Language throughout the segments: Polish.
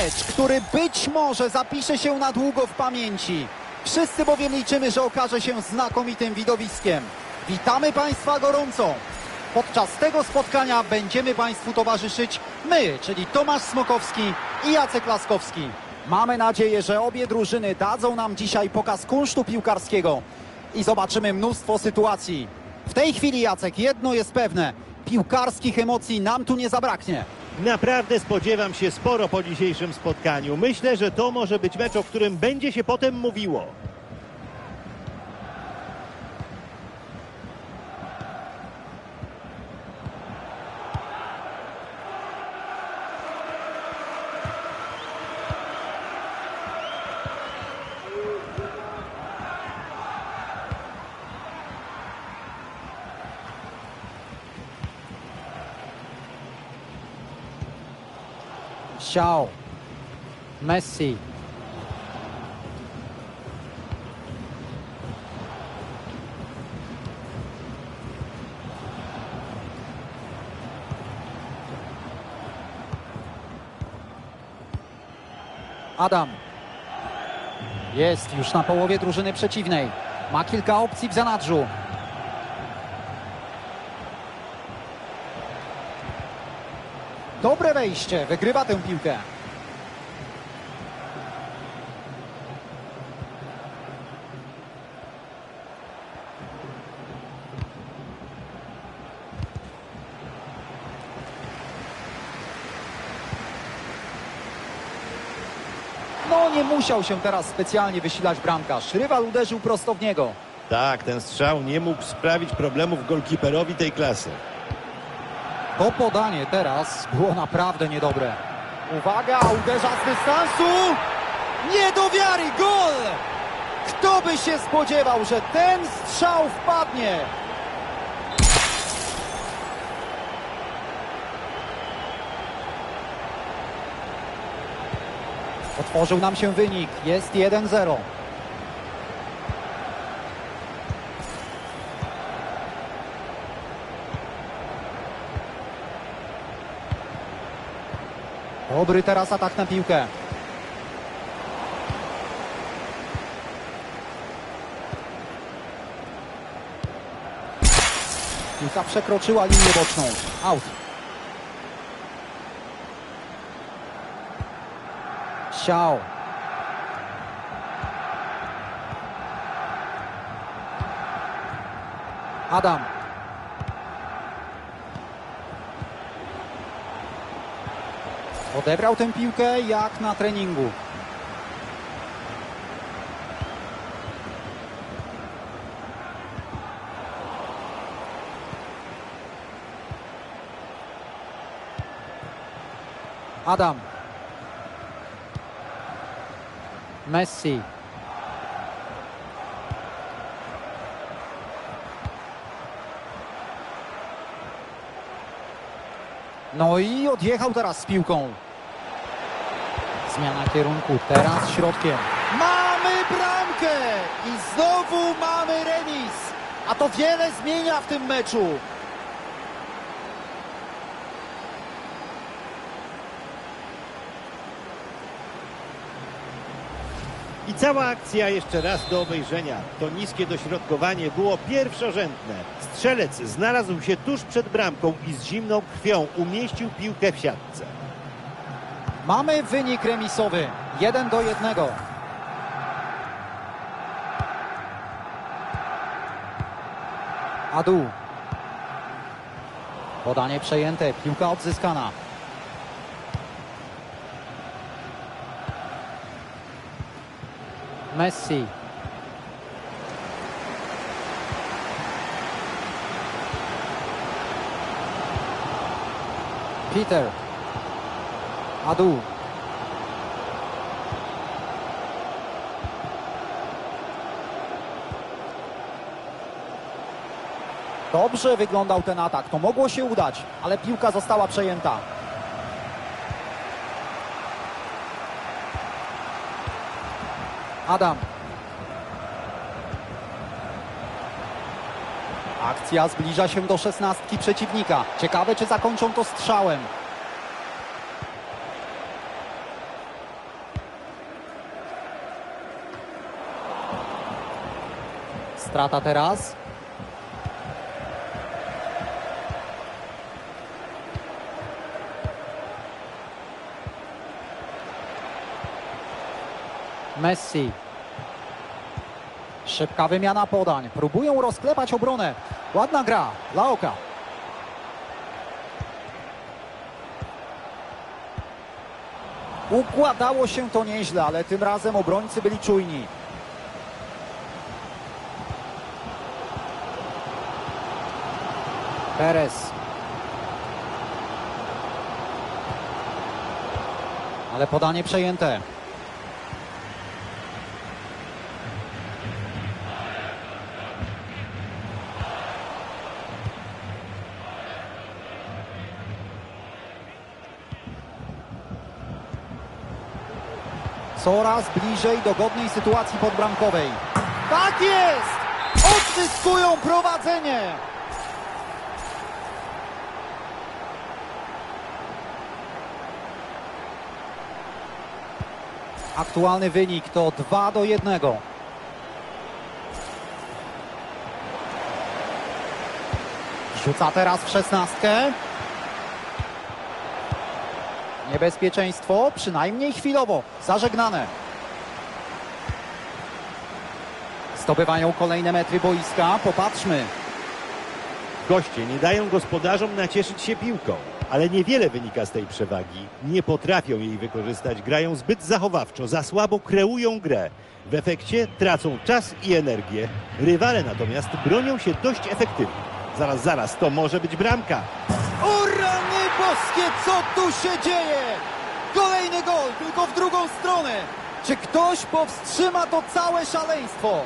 Mecz, który być może zapisze się na długo w pamięci. Wszyscy bowiem liczymy, że okaże się znakomitym widowiskiem. Witamy Państwa gorąco. Podczas tego spotkania będziemy Państwu towarzyszyć my, czyli Tomasz Smokowski i Jacek Laskowski. Mamy nadzieję, że obie drużyny dadzą nam dzisiaj pokaz kunsztu piłkarskiego i zobaczymy mnóstwo sytuacji. W tej chwili, Jacek, jedno jest pewne. Piłkarskich emocji nam tu nie zabraknie. Naprawdę spodziewam się sporo po dzisiejszym spotkaniu. Myślę, że to może być mecz, o którym będzie się potem mówiło. Xiao. Messi. Adam. Jest już na połowie drużyny przeciwnej. Ma kilka opcji w zanadrzu. Dobre wejście, wygrywa tę piłkę. No nie musiał się teraz specjalnie wysilać bramkarz. Rywal uderzył prosto w niego. Tak, ten strzał nie mógł sprawić problemów golkiperowi tej klasy. To podanie teraz było naprawdę niedobre. Uwaga, uderza z dystansu! Nie do wiary, gol! Kto by się spodziewał, że ten strzał wpadnie? Otworzył nam się wynik. Jest 1-0. Dobry teraz atak na piłkę. Piłka przekroczyła linię boczną. Out. Xiao. Adam. Odebrał tę piłkę jak na treningu. Adam. Messi. No i odjechał teraz z piłką. Zmiana kierunku, teraz środkiem. Mamy bramkę! I znowu mamy remis! A to wiele zmienia w tym meczu. I cała akcja jeszcze raz do obejrzenia. To niskie dośrodkowanie było pierwszorzędne. Strzelec znalazł się tuż przed bramką i z zimną krwią umieścił piłkę w siatce. Mamy wynik remisowy. 1 do 1. Adu. Podanie przejęte, piłka odzyskana. Messi. Peter. Adu. Dobrze wyglądał ten atak. To mogło się udać, ale piłka została przejęta. Adam. Akcja zbliża się do szesnastki przeciwnika. Ciekawe, czy zakończą to strzałem. Strata teraz. Messi. Szybka wymiana podań. Próbują rozklepać obronę. Ładna gra. Laoka. Układało się to nieźle, ale tym razem obrońcy byli czujni. Perez. Ale podanie przejęte. Coraz bliżej do godnej sytuacji podbramkowej. Tak jest! Odzyskują prowadzenie! Aktualny wynik to 2 do 1. Rzuca teraz w szesnastkę. Niebezpieczeństwo, przynajmniej chwilowo, zażegnane. Zdobywają kolejne metry boiska. Popatrzmy. Goście nie dają gospodarzom nacieszyć się piłką, ale niewiele wynika z tej przewagi. Nie potrafią jej wykorzystać, grają zbyt zachowawczo, za słabo kreują grę. W efekcie tracą czas i energię. Rywale natomiast bronią się dość efektywnie. Zaraz, zaraz, to może być bramka. Boskie, co tu się dzieje? Kolejny gol, tylko w drugą stronę. Czy ktoś powstrzyma to całe szaleństwo?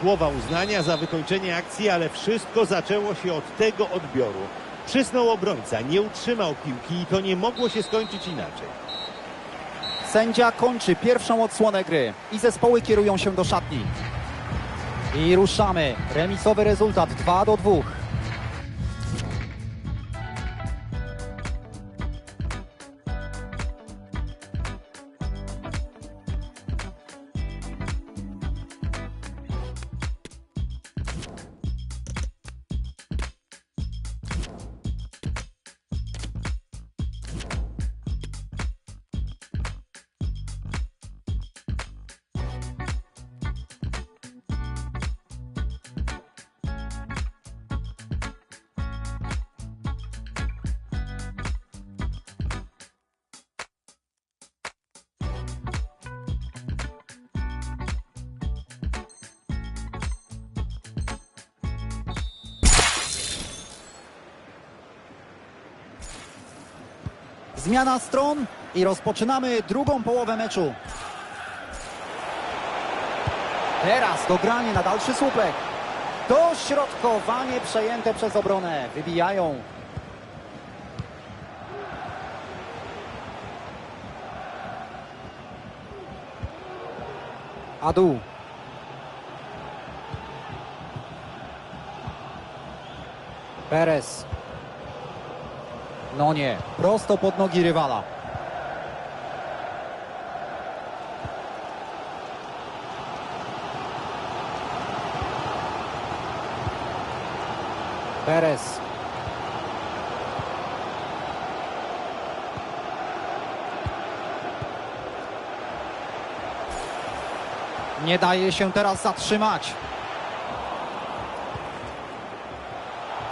Słowa uznania za wykończenie akcji, ale wszystko zaczęło się od tego odbioru. Przysnął obrońca, nie utrzymał piłki i to nie mogło się skończyć inaczej. Sędzia kończy pierwszą odsłonę gry i zespoły kierują się do szatni. I ruszamy. Remisowy rezultat 2 do 2. Zmiana stron i rozpoczynamy drugą połowę meczu. Teraz dogranie na dalszy słupek. Dośrodkowanie przejęte przez obronę. Wybijają. Adu. Perez. No nie, prosto pod nogi rywala. Perez. Nie daje się teraz zatrzymać.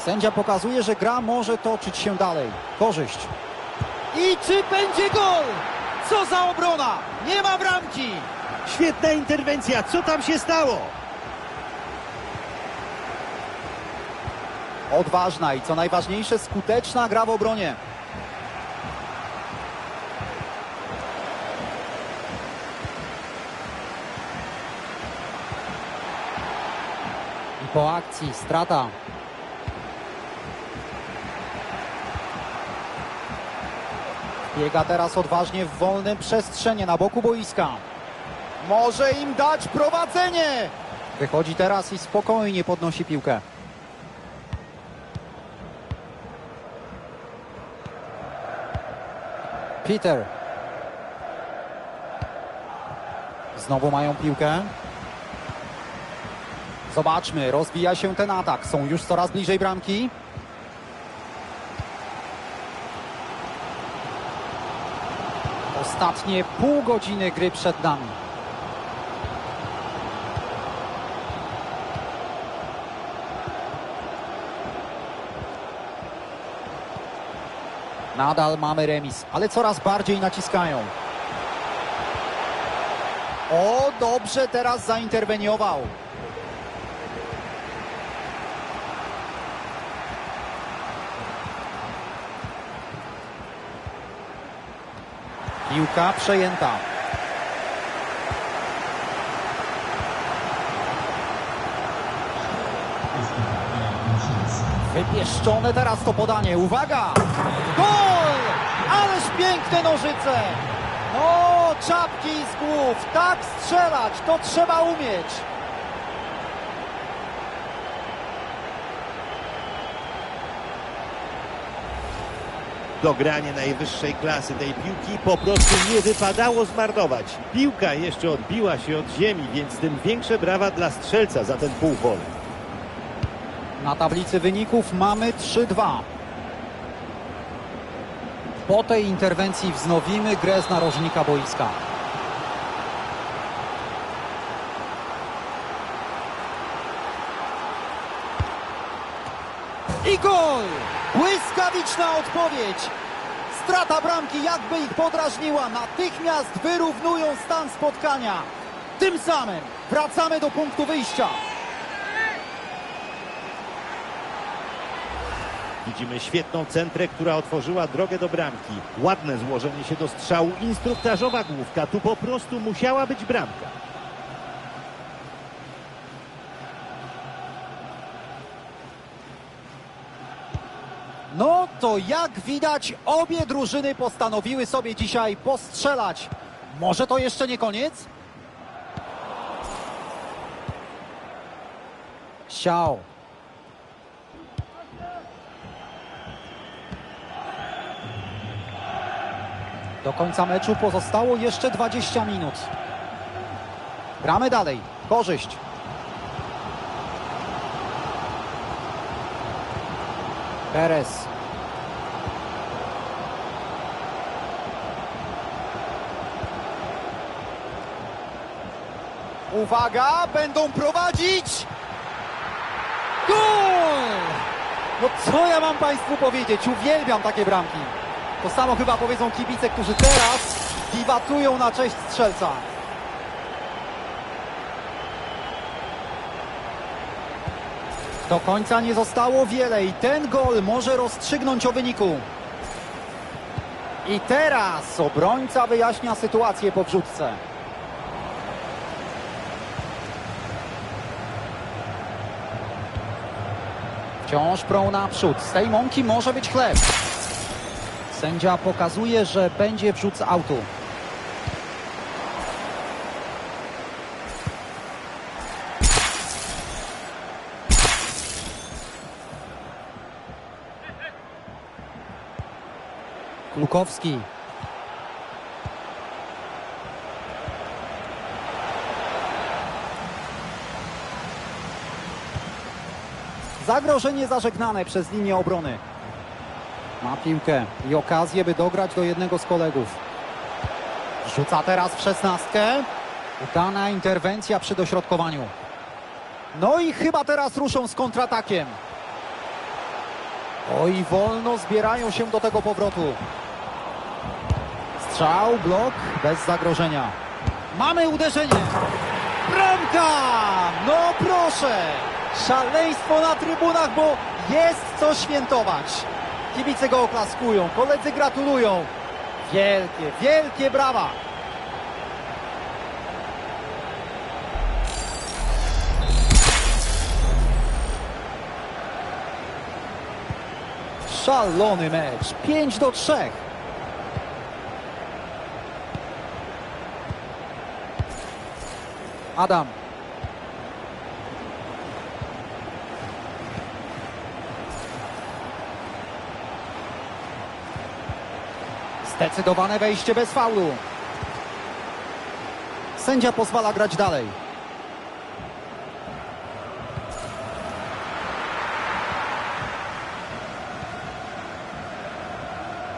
Sędzia pokazuje, że gra może toczyć się dalej. Korzyść. I czy będzie gol? Co za obrona! Nie ma bramki! Świetna interwencja, co tam się stało? Odważna i co najważniejsze skuteczna gra w obronie. I po akcji strata. Biega teraz odważnie w wolnym przestrzenie na boku boiska. Może im dać prowadzenie. Wychodzi teraz i spokojnie podnosi piłkę. Peter. Znowu mają piłkę. Zobaczmy, rozbija się ten atak. Są już coraz bliżej bramki. Ostatnie pół godziny gry przed nami. Nadal mamy remis, ale coraz bardziej naciskają. O, dobrze teraz zainterweniował. Piłka przejęta. Wypieszczone teraz to podanie. Uwaga! Gol! Ależ piękne nożyce! No, czapki z głów. Tak strzelać, to trzeba umieć. Dogranie najwyższej klasy tej piłki po prostu nie wypadało zmarnować. Piłka jeszcze odbiła się od ziemi, więc tym większe brawa dla strzelca za ten półwol. Na tablicy wyników mamy 3-2. Po tej interwencji wznowimy grę z narożnika boiska. I gol! Błyskawiczna odpowiedź! Strata bramki jakby ich podrażniła. Natychmiast wyrównują stan spotkania. Tym samym wracamy do punktu wyjścia. Widzimy świetną centrę, która otworzyła drogę do bramki. Ładne złożenie się do strzału, instruktażowa główka. Tu po prostu musiała być bramka. No to jak widać, obie drużyny postanowiły sobie dzisiaj postrzelać. Może to jeszcze nie koniec? Siał. Do końca meczu pozostało jeszcze 20 minut. Gramy dalej. Korzyść. Perez. Uwaga, będą prowadzić! Gol! No co ja mam Państwu powiedzieć? Uwielbiam takie bramki. To samo chyba powiedzą kibice, którzy teraz wiwatują na cześć strzelca. Do końca nie zostało wiele i ten gol może rozstrzygnąć o wyniku. I teraz obrońca wyjaśnia sytuację po wrzutce. Wciąż prą naprzód. Z tej mąki może być chleb. Sędzia pokazuje, że będzie wrzut z autu. Klukowski. Zagrożenie zażegnane przez linię obrony. Ma piłkę i okazję, by dograć do jednego z kolegów. Rzuca teraz w szesnastkę. Udana interwencja przy dośrodkowaniu. No i chyba teraz ruszą z kontratakiem. Oj, wolno zbierają się do tego powrotu. Strzał, blok, bez zagrożenia. Mamy uderzenie. Bramka! No proszę! Szaleństwo na trybunach, bo jest co świętować. Kibice go oklaskują, koledzy gratulują. Wielkie, wielkie brawa! Szalony mecz. 5 do 3. Adam. Zdecydowane wejście bez faulu. Sędzia pozwala grać dalej.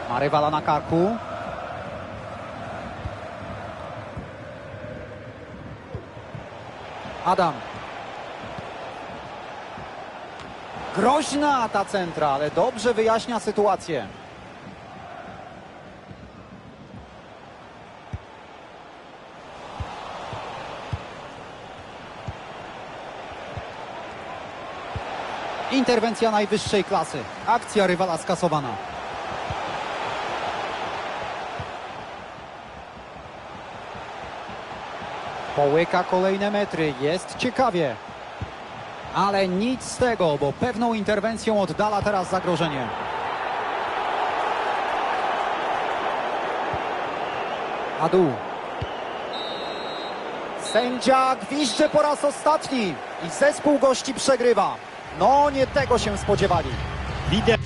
Ma rywala na karku. Adam. Groźna ta centra, ale dobrze wyjaśnia sytuację. Interwencja najwyższej klasy. Akcja rywala skasowana. Połyka kolejne metry. Jest ciekawie. Ale nic z tego, bo pewną interwencją oddala teraz zagrożenie. Adu. Sędzia gwizdże po raz ostatni i zespół gości przegrywa. No nie tego się spodziewali. Widać